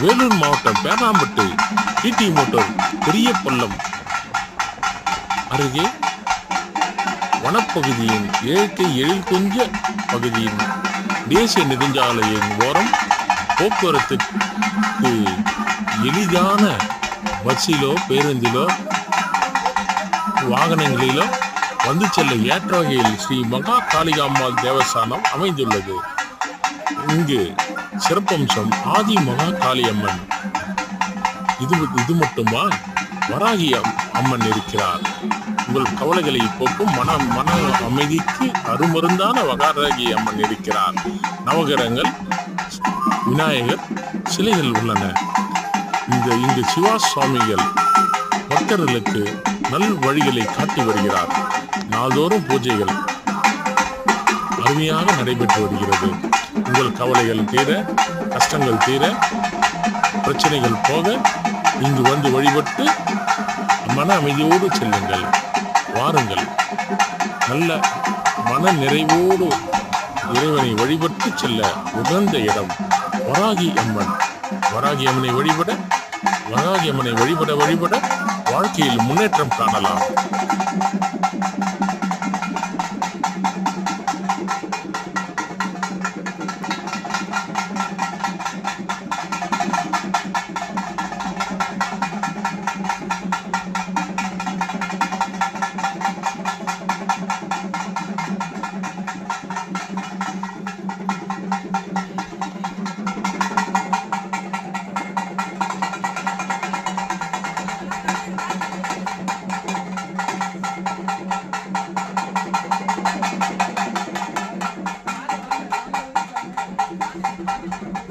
வேலூர் மாவட்டம் Pernambut DD motor பெரிய பள்ளம் அருகே வனப்பகுதியின் இயற்கை எழில் கொஞ்ச பகுதியின் தேசிய நெடுஞ்சாலையின் ஓரம் போக்குவரத்துக்கு எளிதான பஸ்ஸிலோ பேருந்திலோ வாகனங்களிலோ வந்து செல்ல ஏற்ற வகையில் ஸ்ரீ மகா காளிகாம்பாள் தேவஸ்தானம் அமைந்துள்ளது. இங்கு சிறப்பம்சம் ஆதி மகா காளியம்மன். இது இது மட்டுமா? வராகி அம்- அம்மன் இருக்கிறார். உங்கள் கவலைகளை போக்கும் மன மன அமைதிக்கு அருமருந்தான வகாரகி அம்மன் இருக்கிறார். நவகிரகங்கள் விநாயகர் சிலைகள் உள்ளன. இந்த இங்கு சிவா சுவாமிகள் பக்தர்களுக்கு நல் வழிகளை காட்டி வருகிறார். நாள்தோறும் பூஜைகள் அருமையாக நடைபெற்று வருகிறது. உங்கள் கவலைகள் தீர கஷ்டங்கள் தீர பிரச்சனைகள் போக இங்கு வந்து வழிபட்டு மன அமைதியோடு செல்லுங்கள் வாருங்கள். நல்ல மன நிறைவோடு இறைவனை வழிபட்டு செல்ல உகந்த இடம் வராகி அம்மன். வராகி அம்மனை வழிபட வராகி அம்மனை வழிபட வழிபட வாழ்க்கையில் முன்னேற்றம் காணலாம்.